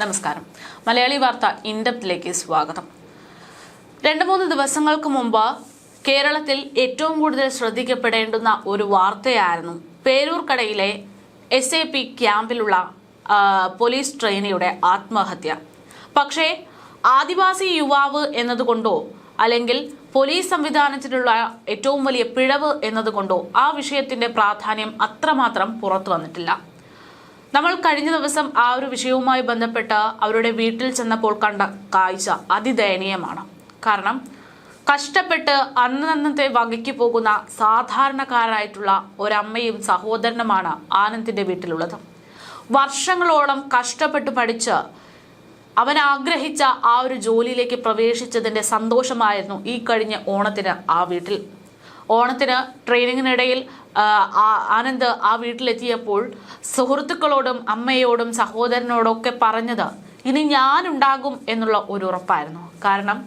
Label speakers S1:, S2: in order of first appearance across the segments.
S1: നമസ്കാരം. മലയാളി വാർത്ത ഇൻഡപ്തിലേക്ക് സ്വാഗതം. രണ്ട് മൂന്ന് ദിവസങ്ങൾക്ക് മുമ്പ് കേരളത്തിൽ ഏറ്റവും കൂടുതൽ ശ്രദ്ധിക്കപ്പെടേണ്ടുന്ന ഒരു വാർത്തയായിരുന്നു പേരൂർക്കടയിലെ എസ് എ പി ക്യാമ്പിലുള്ള പോലീസ് ട്രെയിനിയുടെ ആത്മഹത്യ. പക്ഷേ ആദിവാസി യുവാവ് എന്നതുകൊണ്ടോ അല്ലെങ്കിൽ പോലീസ് സംവിധാനത്തിലുള്ള ഏറ്റവും വലിയ പിഴവ് എന്നതുകൊണ്ടോ ആ വിഷയത്തിന്റെ പ്രാധാന്യം അത്രമാത്രം പുറത്തു വന്നിട്ടില്ല. നമ്മൾ കഴിഞ്ഞ ദിവസം ആ ഒരു വിഷയവുമായി ബന്ധപ്പെട്ട് അവരുടെ വീട്ടിൽ ചെന്നപ്പോൾ കണ്ട കാഴ്ച അതിദയനീയമാണ്. കാരണം കഷ്ടപ്പെട്ട് അന്നന്നത്തെ വകയ്ക്ക് പോകുന്ന സാധാരണക്കാരായിട്ടുള്ള ഒരമ്മയും സഹോദരനുമാണ് ആനന്ദിന്റെ വീട്ടിലുള്ളത്. വർഷങ്ങളോളം കഷ്ടപ്പെട്ട് പഠിച്ച് അവൻ ആഗ്രഹിച്ച ആ ഒരു ജോലിയിലേക്ക് പ്രവേശിച്ചതിന്റെ സന്തോഷമായിരുന്നു ഈ കഴിഞ്ഞ ഓണത്തിന് ആ വീട്ടിൽ. ഓണത്തിന് ട്രെയിനിങ്ങിനിടയിൽ ആനന്ദ് ആ വീട്ടിലെത്തിയപ്പോൾ സുഹൃത്തുക്കളോടും അമ്മയോടും സഹോദരനോടും ഒക്കെ പറഞ്ഞത് ഇനി ഞാനുണ്ടാകും എന്നുള്ള ഒരു ഉറപ്പായിരുന്നു. കാരണം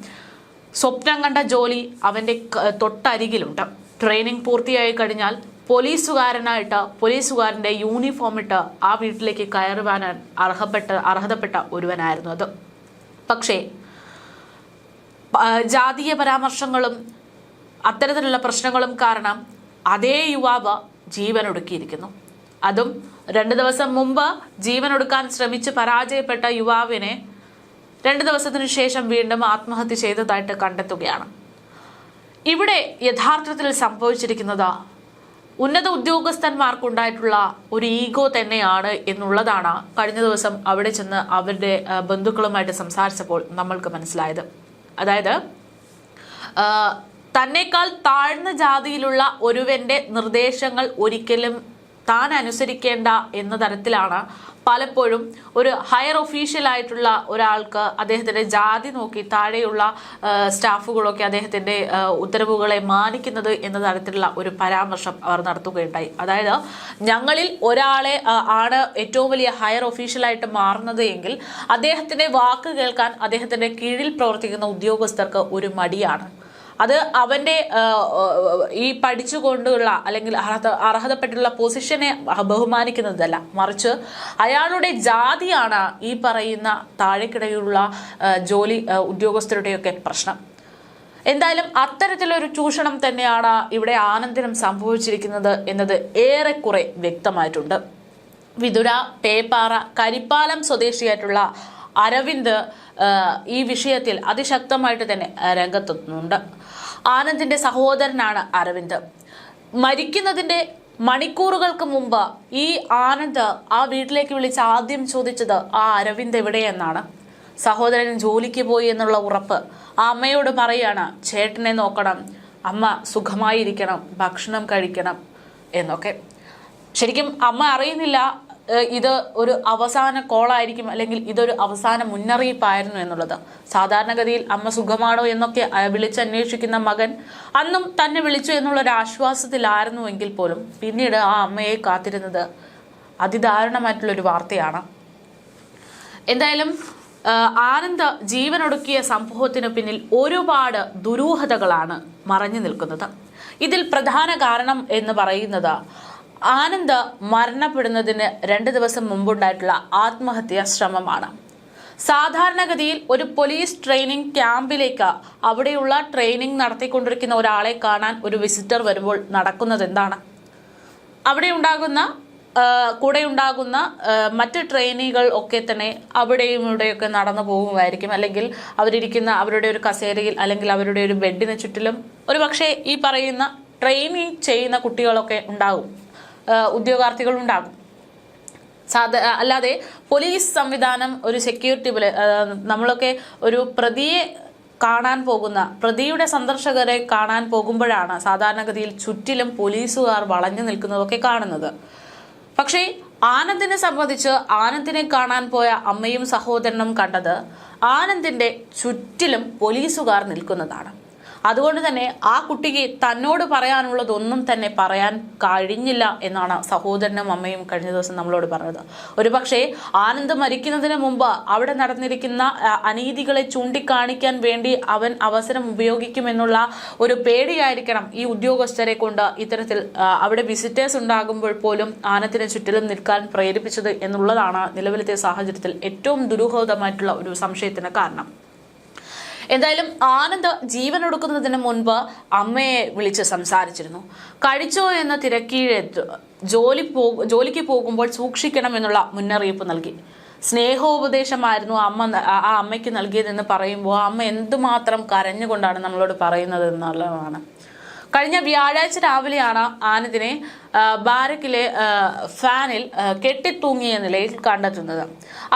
S1: സ്വപ്നം കണ്ട ജോലി അവന്റെ തൊട്ടരികിലുണ്ട്. ട്രെയിനിങ് പൂർത്തിയായി കഴിഞ്ഞാൽ പോലീസുകാരനായിട്ട് പോലീസുകാരന്റെ യൂണിഫോം ഇട്ട് ആ വീട്ടിലേക്ക് കയറുവാൻ അർഹപ്പെട്ട അർഹതപ്പെട്ട ഒരുവനായിരുന്നു അത്. പക്ഷേ ജാതീയ പരാമർശങ്ങളും അത്തരത്തിലുള്ള പ്രശ്നങ്ങളും കാരണം അതേ യുവാവ് ജീവനൊടുക്കിയിരിക്കുന്നു. അതും രണ്ട് ദിവസം മുമ്പ് ജീവനൊടുക്കാൻ ശ്രമിച്ച് പരാജയപ്പെട്ട യുവാവിനെ രണ്ട് ദിവസത്തിനു ശേഷം വീണ്ടും ആത്മഹത്യ ചെയ്തതായിട്ട് കണ്ടെത്തുകയാണ്. ഇവിടെ യഥാർത്ഥത്തിൽ സംഭവിച്ചിരിക്കുന്നത് ഉന്നത ഉദ്യോഗസ്ഥന്മാർക്കുണ്ടായിട്ടുള്ള ഒരു ഈഗോ തന്നെയാണ് എന്നുള്ളതാണ് കഴിഞ്ഞ ദിവസം അവിടെ ചെന്ന് അവരുടെ ബന്ധുക്കളുമായിട്ട് സംസാരിച്ചപ്പോൾ നമ്മൾക്ക് മനസ്സിലായത്. അതായത് തന്നേക്കാൾ താഴ്ന്ന ജാതിയിലുള്ള ഒരുവന്റെ നിർദ്ദേശങ്ങൾ ഒരിക്കലും താൻ അനുസരിക്കേണ്ട എന്ന തരത്തിലാണ് പലപ്പോഴും ഒരു ഹയർ ഒഫീഷ്യൽ ആയിട്ടുള്ള ഒരാൾക്ക് അദ്ദേഹത്തിന്റെ ജാതി നോക്കി താഴെയുള്ള സ്റ്റാഫുകളൊക്കെ അദ്ദേഹത്തിന്റെ ഉത്തരവുകളെ മാനിക്കുന്നത് എന്ന തരത്തിലുള്ള ഒരു പരാമർശം അവർ നടത്തുകയുണ്ടായി. അതായത് ഞങ്ങളിൽ ഒരാളെ ആണ് ഏറ്റവും വലിയ ഹയർ ഒഫീഷ്യലായിട്ട് മാറുന്നത് എങ്കിൽ അദ്ദേഹത്തിന്റെ വാക്ക് കേൾക്കാൻ അദ്ദേഹത്തിന്റെ കീഴിൽ പ്രവർത്തിക്കുന്ന ഉദ്യോഗസ്ഥർക്ക് ഒരു മടിയാണ്. അത് അവന്റെ ഈ പഠിച്ചുകൊണ്ടുള്ള അല്ലെങ്കിൽ അർഹത അർഹതപ്പെട്ടുള്ള പൊസിഷനെ ബഹുമാനിക്കുന്നതല്ല. മറിച്ച് അയാളുടെ ജാതിയാണ് ഈ പറയുന്ന താഴെക്കിടയിലുള്ള ജോലി ഉദ്യോഗസ്ഥരുടെയൊക്കെ പ്രശ്നം. എന്തായാലും അത്തരത്തിലൊരു ചൂഷണം തന്നെയാണ് ഇവിടെ ആനന്ദിനും സംഭവിച്ചിരിക്കുന്നത് എന്നത് ഏറെക്കുറെ വ്യക്തമായിട്ടുണ്ട്. വിതുര പേപ്പാറ കരിപ്പാലം സ്വദേശിയായിട്ടുള്ള അരവിന്ദ് ഈ വിഷയത്തിൽ അതിശക്തമായിട്ട് തന്നെ രംഗത്തെത്തുന്നുണ്ട് ആനന്ദിന്റെ സഹോദരനാണ് അരവിന്ദ്. മരിക്കുന്നതിന്റെ മണിക്കൂറുകൾക്ക് മുമ്പ് ഈ ആനന്ദ് ആ വീട്ടിലേക്ക് വിളിച്ച് ആദ്യം ചോദിച്ചത് ആ അരവിന്ദ് എവിടെയെന്നാണ്? സഹോദരൻ ജോലിക്ക് പോയി എന്നുള്ള ഉറപ്പ്. ആ അമ്മയോട് പറയാണ് ചേട്ടനെ നോക്കണം. അമ്മ സുഖമായിരിക്കണം ഭക്ഷണം കഴിക്കണം എന്നൊക്കെ. ശരിക്കും അമ്മ അറിയുന്നില്ല ഇത് ഒരു അവസാന കോളായിരിക്കും അല്ലെങ്കിൽ ഇതൊരു അവസാന മുന്നറിയിപ്പായിരുന്നു എന്നുള്ളത്. സാധാരണഗതിയിൽ അമ്മ സുഖമാണോ എന്നൊക്കെ വിളിച്ചന്വേഷിക്കുന്ന മകൻ അന്നും തന്നെ വിളിച്ചു എന്നുള്ള ഒരു ആശ്വാസത്തിലായിരുന്നുവെങ്കിൽ പോലും പിന്നീട് ആ അമ്മയെ കാത്തിരുന്നത് അതിദാരുണമായിട്ടുള്ളൊരു വാർത്തയാണ്. എന്തായാലും ആനന്ദ് ജീവനൊടുക്കിയ സംഭവത്തിന് പിന്നിൽ ഒരുപാട് ദുരൂഹതകളാണ് മറഞ്ഞു നിൽക്കുന്നത്. ഇതിൽ പ്രധാന കാരണം എന്ന് പറയുന്നത് ആനന്ദ് മരണപ്പെടുന്നതിന് രണ്ട് ദിവസം മുമ്പുണ്ടായിട്ടുള്ള ആത്മഹത്യാ ശ്രമമാണ്. സാധാരണഗതിയിൽ ഒരു പോലീസ് ട്രെയിനിങ് ക്യാമ്പിലേക്ക് അവിടെയുള്ള ട്രെയിനിങ് നടത്തിക്കൊണ്ടിരിക്കുന്ന ഒരാളെ കാണാൻ ഒരു വിസിറ്റർ വരുമ്പോൾ നടക്കുന്നത് എന്താണ് അവിടെ ഉണ്ടാകുന്ന കൂടെയുണ്ടാകുന്ന മറ്റ് ട്രെയിനികൾ ഒക്കെ തന്നെ അവിടെയും ഇവിടെയൊക്കെ നടന്നു പോകുമായിരിക്കും. അല്ലെങ്കിൽ അവരിരിക്കുന്ന അവരുടെ ഒരു കസേരയിൽ അല്ലെങ്കിൽ അവരുടെ ഒരു ബെഡിന് ചുറ്റിലും ഒരു പക്ഷേ ഈ പറയുന്ന ട്രെയിനിങ് ചെയ്യുന്ന കുട്ടികളൊക്കെ ഉണ്ടാകും ഉദ്യോഗാർത്ഥികൾ ഉണ്ടാകും. അല്ലാതെ പോലീസ് സംവിധാനം ഒരു സെക്യൂരിറ്റി പോലെ നമ്മളൊക്കെ ഒരു പ്രതിയെ കാണാൻ പോകുന്ന പ്രതിയുടെ സന്ദർശകരെ കാണാൻ പോകുമ്പോഴാണ് സാധാരണഗതിയിൽ ചുറ്റിലും പോലീസുകാർ വളഞ്ഞു നിൽക്കുന്നതൊക്കെ കാണുന്നത്. പക്ഷേ ആനന്ദിനെ സംബന്ധിച്ച് ആനന്ദിനെ കാണാൻ പോയ അമ്മയും സഹോദരനും കണ്ടത് ആനന്ദിന്റെ ചുറ്റിലും പോലീസുകാർ നിൽക്കുന്നതാണ്. അതുകൊണ്ട് തന്നെ ആ കുട്ടിക്ക് തന്നോട് പറയാനുള്ളതൊന്നും തന്നെ പറയാൻ കഴിഞ്ഞില്ല എന്നാണ് സഹോദരനും അമ്മയും കഴിഞ്ഞ ദിവസം നമ്മളോട് പറഞ്ഞത്. ഒരുപക്ഷെ ആനന്ദ് മരിക്കുന്നതിന് മുമ്പ് അവിടെ നടന്നിരിക്കുന്ന അനീതികളെ ചൂണ്ടിക്കാണിക്കാൻ വേണ്ടി അവൻ അവസരം ഉപയോഗിക്കുമെന്നുള്ള ഒരു പേടിയായിരിക്കണം ഈ ഉദ്യോഗസ്ഥരെ കൊണ്ട് ഇത്തരത്തിൽ അവിടെ വിസിറ്റേഴ്സ് ഉണ്ടാകുമ്പോൾ പോലും ആനത്തിന് ചുറ്റിലും നിൽക്കാൻ പ്രേരിപ്പിച്ചത് എന്നുള്ളതാണ് നിലവിലത്തെ സാഹചര്യത്തിൽ ഏറ്റവും ദുരൂഹതമായിട്ടുള്ള ഒരു സംശയത്തിന് കാരണം. എന്തായാലും ആനന്ദ് ജീവൻ എടുക്കുന്നതിന് മുൻപ് അമ്മയെ വിളിച്ച് സംസാരിച്ചിരുന്നു. കഴിച്ചോ എന്ന തിരക്കീഴെത്തു ജോലി പോ ജോലിക്ക് പോകുമ്പോൾ സൂക്ഷിക്കണം എന്നുള്ള മുന്നറിയിപ്പ് നൽകി. സ്നേഹോപദേശമായിരുന്നു അമ്മ ആ അമ്മയ്ക്ക് നൽകിയതെന്ന് പറയുമ്പോൾ അമ്മ എന്തുമാത്രം കരഞ്ഞുകൊണ്ടാണ് നമ്മളോട് പറയുന്നത് എന്നുള്ളതാണ്. കഴിഞ്ഞ വ്യാഴാഴ്ച രാവിലെയാണ് ആനന്ദിനെ ബാരക്കിലെ ഫാനിൽ കെട്ടിത്തൂങ്ങിയ നിലയിൽ കണ്ടെത്തുന്നത്.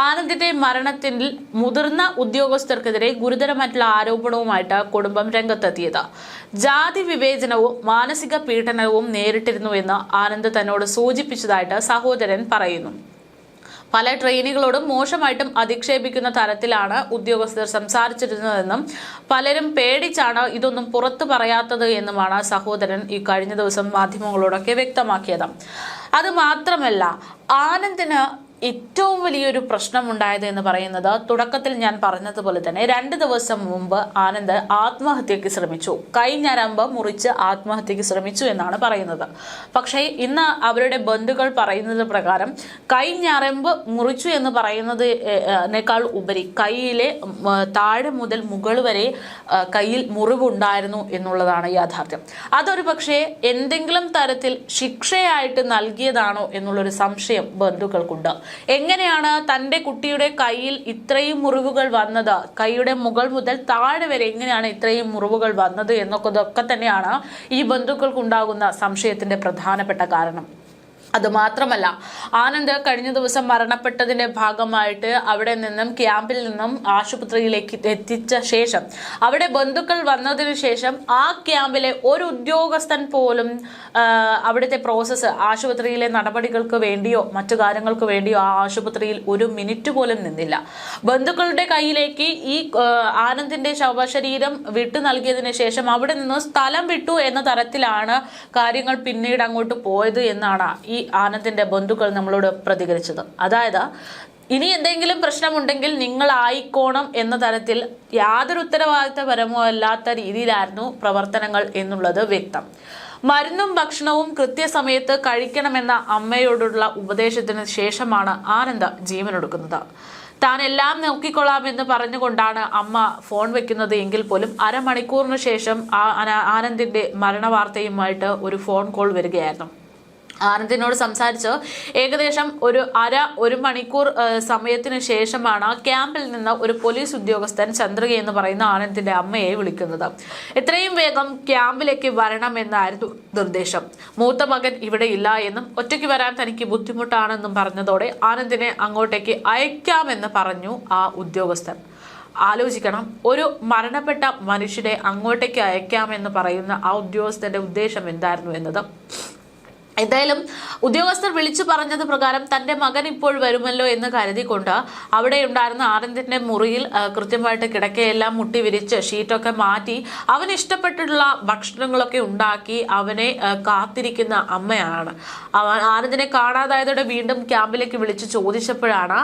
S1: ആനന്ദിന്റെ മരണത്തിൽ മുതിർന്ന ഉദ്യോഗസ്ഥർക്കെതിരെ ഗുരുതരമായിട്ടുള്ള ആരോപണവുമായിട്ട് കുടുംബം രംഗത്തെത്തിയത്. ജാതി വിവേചനവും മാനസിക പീഡനവും നേരിട്ടിരുന്നുവെന്ന് ആനന്ദ് തന്നോട് സൂചിപ്പിച്ചതായിട്ട് സഹോദരൻ പറയുന്നു. പല ട്രെയിനികളോടും മോശമായിട്ടും അധിക്ഷേപിക്കുന്ന തരത്തിലാണ് ഉദ്യോഗസ്ഥർ സംസാരിച്ചിരുന്നതെന്നും പലരും പേടിച്ചാണ് ഇതൊന്നും പുറത്തു പറയാത്തത് എന്നുമാണ് സഹോദരൻ ഈ കഴിഞ്ഞ ദിവസം മാധ്യമങ്ങളോടൊക്കെ വ്യക്തമാക്കിയത്. അത് മാത്രമല്ല ആനന്ദിന് ഏറ്റവും വലിയൊരു പ്രശ്നമുണ്ടായത് എന്ന് പറയുന്നത് തുടക്കത്തിൽ ഞാൻ പറഞ്ഞതുപോലെ തന്നെ രണ്ട് ദിവസം മുമ്പ് ആനന്ദ് ആത്മഹത്യക്ക് ശ്രമിച്ചു. കൈ ഞരമ്പ് മുറിച്ച് ആത്മഹത്യക്ക് ശ്രമിച്ചു എന്നാണ് പറയുന്നത്. പക്ഷേ ഇന്ന് അവരുടെ ബന്ധുക്കൾ പറയുന്നത് പ്രകാരം കൈ ഞരമ്പ് മുറിച്ചു എന്ന് പറയുന്നത് നേക്കാൾ ഉപരി കൈയിലെ താഴെ മുതൽ മുകൾ വരെ കയ്യിൽ മുറിവുണ്ടായിരുന്നു എന്നുള്ളതാണ് യാഥാർത്ഥ്യം. അതൊരു പക്ഷേ എന്തെങ്കിലും തരത്തിൽ ശിക്ഷയായിട്ട് നൽകിയതാണോ എന്നുള്ളൊരു സംശയം ബന്ധുക്കൾക്കുണ്ട്. എങ്ങനെയാണ് തന്റെ കുട്ടിയുടെ കയ്യിൽ ഇത്രയും മുറിവുകൾ വന്നത്? കൈയുടെ മുകൾ മുതൽ താഴെ വരെ എങ്ങനെയാണ് ഇത്രയും മുറിവുകൾ വന്നത് എന്നൊക്കെ തന്നെയാണ് ഈ ബന്ധുക്കൾക്കുണ്ടാകുന്ന സംശയത്തിന്റെ പ്രധാനപ്പെട്ട കാരണം. അത് മാത്രമല്ല ആനന്ദ് കഴിഞ്ഞ ദിവസം മരണപ്പെട്ടതിന്റെ ഭാഗമായിട്ട് അവിടെ നിന്നും ക്യാമ്പിൽ നിന്നും ആശുപത്രിയിലേക്ക് എത്തിച്ച ശേഷം അവിടെ ബന്ധുക്കൾ വന്നതിന് ശേഷം ആ ക്യാമ്പിലെ ഒരു ഉദ്യോഗസ്ഥൻ പോലും അവിടുത്തെ പ്രോസസ്സ് ആശുപത്രിയിലെ നടപടികൾക്ക് വേണ്ടിയോ മറ്റു കാര്യങ്ങൾക്ക് വേണ്ടിയോ ആ ആശുപത്രിയിൽ ഒരു മിനിറ്റ് പോലും നിന്നില്ല. ബന്ധുക്കളുടെ കയ്യിലേക്ക് ഈ ആനന്ദിന്റെ ശവശരീരം വിട്ടു നൽകിയതിനു ശേഷം അവിടെ നിന്ന് സ്ഥലം വിട്ടു എന്ന തരത്തിലാണ് കാര്യങ്ങൾ പിന്നീട് അങ്ങോട്ട് പോയത് എന്നാണ് ഈ ആനന്ദിന്റെ ബന്ധുക്കൾ നമ്മളോട് പ്രതികരിച്ചത്. അതായത് ഇനി എന്തെങ്കിലും പ്രശ്നമുണ്ടെങ്കിൽ നിങ്ങൾ ആയിക്കോണം എന്ന തരത്തിൽ യാതൊരു ഉത്തരവാദിത്തപരമോ അല്ലാത്ത രീതിയിലായിരുന്നു പ്രവർത്തനങ്ങൾ എന്നുള്ളത് വ്യക്തം. മരുന്നും ഭക്ഷണവും കൃത്യസമയത്ത് കഴിക്കണമെന്ന അമ്മയോടുള്ള ഉപദേശത്തിന് ശേഷമാണ് ആനന്ദ ജീവനൊടുക്കുന്നത്. താൻ എല്ലാം നോക്കിക്കൊള്ളാമെന്ന് പറഞ്ഞുകൊണ്ടാണ് അമ്മ ഫോൺ വെക്കുന്നത് എങ്കിൽ പോലും അരമണിക്കൂറിന് ശേഷം ആ ആനന്ദിന്റെ മരണവാർത്തയുമായിട്ട് ഒരു ഫോൺ കോൾ വരികയായിരുന്നു. ആനന്ദിനോട് സംസാരിച്ച് ഏകദേശം ഒരു അര ഒരു മണിക്കൂർ സമയത്തിന് ശേഷമാണ് ക്യാമ്പിൽ നിന്ന് ഒരു പോലീസ് ഉദ്യോഗസ്ഥൻ ചന്ദ്രിക എന്ന് പറയുന്ന ആനന്ദിന്റെ അമ്മയെ വിളിക്കുന്നത്. എത്രയും വേഗം ക്യാമ്പിലേക്ക് വരണമെന്നായിരുന്നു നിർദ്ദേശം. മൂത്ത മകൻ ഇവിടെ ഇല്ല എന്നും ഒറ്റയ്ക്ക് വരാൻ തനിക്ക് ബുദ്ധിമുട്ടാണെന്നും പറഞ്ഞതോടെ ആനന്ദിനെ അങ്ങോട്ടേക്ക് അയക്കാമെന്ന് പറഞ്ഞു ആ ഉദ്യോഗസ്ഥൻ. ആലോചിക്കണം ഒരു മരണപ്പെട്ട മനുഷ്യനെ അങ്ങോട്ടേക്ക് അയക്കാമെന്ന് പറയുന്ന ആ ഉദ്യോഗസ്ഥന്റെ ഉദ്ദേശം എന്തായിരുന്നു എന്നത്. എന്തായാലും ഉദ്യോഗസ്ഥർ വിളിച്ചു പറഞ്ഞത് പ്രകാരം തന്റെ മകൻ ഇപ്പോൾ വരുമല്ലോ എന്ന് കരുതിക്കൊണ്ട് അവിടെ ഉണ്ടായിരുന്ന ആനന്ദിന്റെ മുറിയിൽ കൃത്യമായിട്ട് കിടക്കയെല്ലാം മുട്ടി വിരിച്ച് ഷീറ്റൊക്കെ മാറ്റി അവന് ഇഷ്ടപ്പെട്ടിട്ടുള്ള ഭക്ഷണങ്ങളൊക്കെ ഉണ്ടാക്കി അവനെ കാത്തിരിക്കുന്ന അമ്മയാണ്. അവൻ ആനന്ദിനെ കാണാതായതോടെ വീണ്ടും ക്യാമ്പിലേക്ക് വിളിച്ച് ചോദിച്ചപ്പോഴാണ്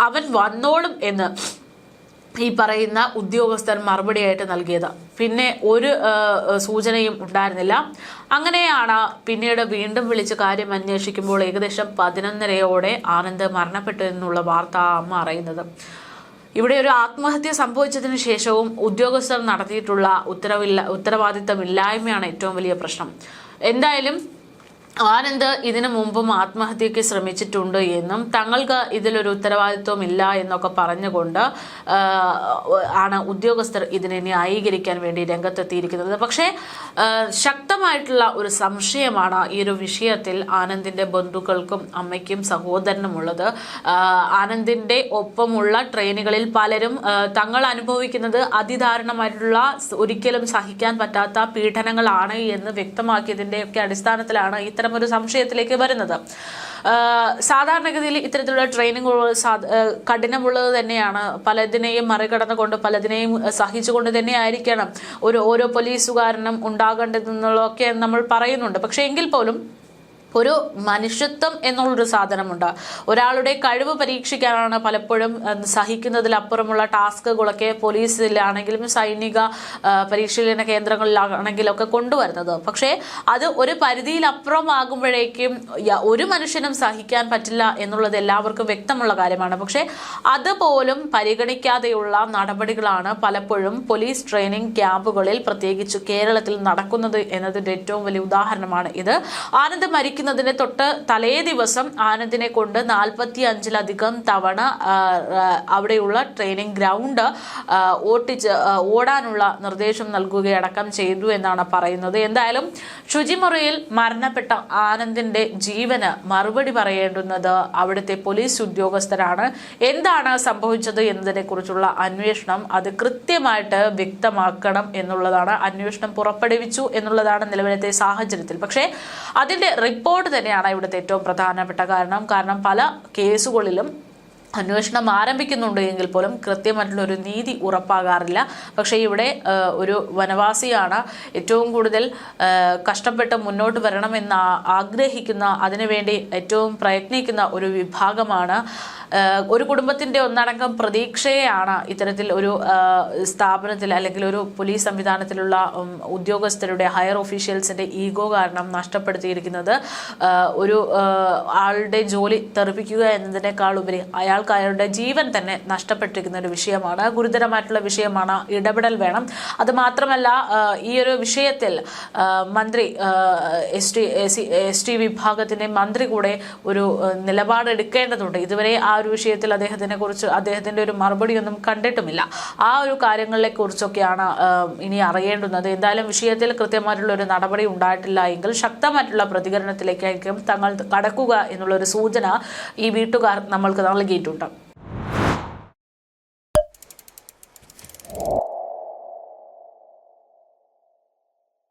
S1: അവൻ വന്നോളും എന്ന് ഈ പറയുന്ന ഉദ്യോഗസ്ഥർ മറുപടിയായിട്ട് നൽകിയത്. പിന്നെ ഒരു സൂചനയും ഉണ്ടായിരുന്നില്ല. അങ്ങനെയാണ് പിന്നീട് വീണ്ടും വിളിച്ച് കാര്യം അന്വേഷിക്കുമ്പോൾ ഏകദേശം പതിനൊന്നരയോടെ ആനന്ദ് മരണപ്പെട്ടു എന്നുള്ള വാർത്ത അമ്മ അറിയുന്നത്. ഇവിടെ ഒരു ആത്മഹത്യ സംഭവിച്ചതിന് ശേഷവും ഉദ്യോഗസ്ഥർ നടത്തിയിട്ടുള്ള ഉത്തരവില്ല ഉത്തരവാദിത്തമില്ലായ്മയാണ് ഏറ്റവും വലിയ പ്രശ്നം. എന്തായാലും ആനന്ദ് ഇതിനു മുമ്പും ആത്മഹത്യയ്ക്ക് ശ്രമിച്ചിട്ടുണ്ട് എന്നും തങ്ങൾക്ക് ഇതിലൊരു ഉത്തരവാദിത്വം ഇല്ല എന്നൊക്കെ പറഞ്ഞുകൊണ്ട് ആണ് ഉദ്യോഗസ്ഥർ ഇതിനെ ന്യായീകരിക്കാൻ വേണ്ടി രംഗത്തെത്തിയിരിക്കുന്നത്. പക്ഷേ ശക്തമായിട്ടുള്ള ഒരു സംശയമാണ് ഈ ഒരു വിഷയത്തിൽ ആനന്ദിന്റെ ബന്ധുക്കൾക്കും അമ്മയ്ക്കും സഹോദരനും ഉള്ളത് ആ, ആനന്ദിന്റെ ഒപ്പമുള്ള ട്രെയിനുകളിൽ പലരും തങ്ങൾ അനുഭവിക്കുന്നത് അതിദാരുണമായിട്ടുള്ള ഒരിക്കലും സഹിക്കാൻ പറ്റാത്ത പീഡനങ്ങളാണ് എന്ന് വ്യക്തമാക്കിയതിന്റെയൊക്കെ അടിസ്ഥാനത്തിലാണ് അടിസ്ഥാനത്തിലാണ് ഇത്തരമൊരു സംശയത്തിലേക്ക് വരുന്നത്. സാധാരണഗതിയിൽ ഇത്തരത്തിലുള്ള ആ, കഠിനമുള്ളത് തന്നെയാണ്. പലതിനെയും മറികടന്നുകൊണ്ട് പലതിനെയും സഹിച്ചുകൊണ്ട് തന്നെ ആയിരിക്കണം ഒരു ഓരോ പോലീസുകാരനും ഉണ്ടാകേണ്ടതെന്നുള്ളതൊക്കെ നമ്മൾ പറയുന്നുണ്ട്. പക്ഷേ എങ്കിൽ പോലും ഒരു മനുഷ്യത്വം എന്നുള്ളൊരു സാധനമുണ്ട്. ഒരാളുടെ കഴിവ് പരീക്ഷിക്കാനാണ് പലപ്പോഴും സഹിക്കുന്നതിലപ്പുറമുള്ള ടാസ്കുകളൊക്കെ പോലീസിലാണെങ്കിലും സൈനിക പരിശീലന കേന്ദ്രങ്ങളിലാണെങ്കിലും ഒക്കെ കൊണ്ടുവരുന്നത്. പക്ഷേ അത് ഒരു പരിധിയിലപ്പുറമാകുമ്പോഴേക്കും അപ്പുറമാകുമ്പോഴേക്കും ഒരു മനുഷ്യനും സഹിക്കാൻ പറ്റില്ല എന്നുള്ളത് എല്ലാവർക്കും വ്യക്തമുള്ള കാര്യമാണ്. പക്ഷേ അതുപോലും പരിഗണിക്കാതെയുള്ള നടപടികളാണ് പലപ്പോഴും പോലീസ് ട്രെയിനിങ് ക്യാമ്പുകളിൽ പ്രത്യേകിച്ച് കേരളത്തിൽ നടക്കുന്നത് എന്നതിന്റെ ഏറ്റവും വലിയ ഉദാഹരണമാണ് ഇത്. ആനന്ദ് മരിക്കുന്നതിന് തൊട്ട് തലേ ദിവസം ആനന്ദിനെ കൊണ്ട് നാൽപ്പത്തി അഞ്ചിലധികം തവണ അവിടെയുള്ള ട്രെയിനിങ് ഗ്രൗണ്ട് ഓട്ടിച്ച് ഓടാനുള്ള നിർദ്ദേശം നൽകുകയടക്കം ചെയ്തു എന്നാണ് പറയുന്നത്. എന്തായാലും ശുചിമുറിയിൽ മരണപ്പെട്ട ആനന്ദിന്റെ ജീവന് മറുപടി പറയേണ്ടുന്നത് അവിടുത്തെ പോലീസ് ഉദ്യോഗസ്ഥരാണ്. എന്താണ് സംഭവിച്ചത് എന്നതിനെ കുറിച്ചുള്ള അന്വേഷണം അത് കൃത്യമായിട്ട് വ്യക്തമാക്കണം എന്നുള്ളതാണ്. അന്വേഷണം പുറപ്പെടുവിച്ചു എന്നുള്ളതാണ് നിലവിലത്തെ സാഹചര്യത്തിൽ. പക്ഷേ അതിന്റെ റിപ്പോർട്ട് തന്നെയാണ് ഇവിടുത്തെ ഏറ്റവും പ്രധാനപ്പെട്ട കാരണം. കാരണം പല കേസുകളിലും അന്വേഷണം ആരംഭിക്കുന്നുണ്ട് എങ്കിൽ പോലും കൃത്യമായിട്ടുള്ള ഒരു നീതി ഉറപ്പാകാറില്ല. പക്ഷേ ഇവിടെ ഒരു വനവാസിയാണ് ഏറ്റവും കൂടുതൽ കഷ്ടപ്പെട്ട് മുന്നോട്ട് വരണമെന്ന് ആഗ്രഹിക്കുന്ന അതിനുവേണ്ടി ഏറ്റവും പ്രയത്നിക്കുന്ന ഒരു വിഭാഗമാണ്. ഒരു കുടുംബത്തിന്റെ ഒന്നടങ്കം പ്രതീക്ഷയാണ് ഇത്തരത്തിൽ ഒരു സ്ഥാപനത്തിൽ അല്ലെങ്കിൽ ഒരു പോലീസ് സംവിധാനത്തിലുള്ള ഉദ്യോഗസ്ഥരുടെ ഹയർ ഓഫീഷ്യൽസിന്റെ ഈഗോ കാരണം നഷ്ടപ്പെടുത്തിയിരിക്കുന്നത്. ഒരു ആളുടെ ജോലി തെറിപ്പിക്കുക എന്നതിനേക്കാൾ ഉപരി അയാൾക്ക് അയാളുടെ ജീവൻ തന്നെ നഷ്ടപ്പെട്ടിരിക്കുന്ന ഒരു വിഷയമാണ്. ഗുരുതരമായിട്ടുള്ള വിഷയമാണ് ഇടപെടൽ വേണം. അത് മാത്രമല്ല ഈ ഒരു വിഷയത്തിൽ മന്ത്രി എസ് ടി എസ് ടി വിഭാഗത്തിന്റെ മന്ത്രി കൂടെ ഒരു നിലപാടെടുക്കേണ്ടതുണ്ട് ഇതുവരെ ആ ഒരു വിഷയത്തിൽ അദ്ദേഹത്തിനെ കുറിച്ച് അദ്ദേഹത്തിന്റെ ഒരു മറുപടിയൊന്നും കണ്ടിട്ടുമില്ല. ആ ഒരു കാര്യങ്ങളെ കുറിച്ചൊക്കെയാണ് ഇനി അറിയേണ്ടുന്നത്. എന്തായാലും വിഷയത്തിൽ കൃത്യമായിട്ടുള്ള ഒരു നടപടി ഉണ്ടായിട്ടില്ല എങ്കിൽ ശക്തമായിട്ടുള്ള പ്രതികരണത്തിലേക്കായിരിക്കും തങ്ങൾ കടക്കുക എന്നുള്ള ഒരു സൂചന ഈ വീട്ടുകാർ നമ്മൾക്ക് നൽകിയിട്ടുണ്ട്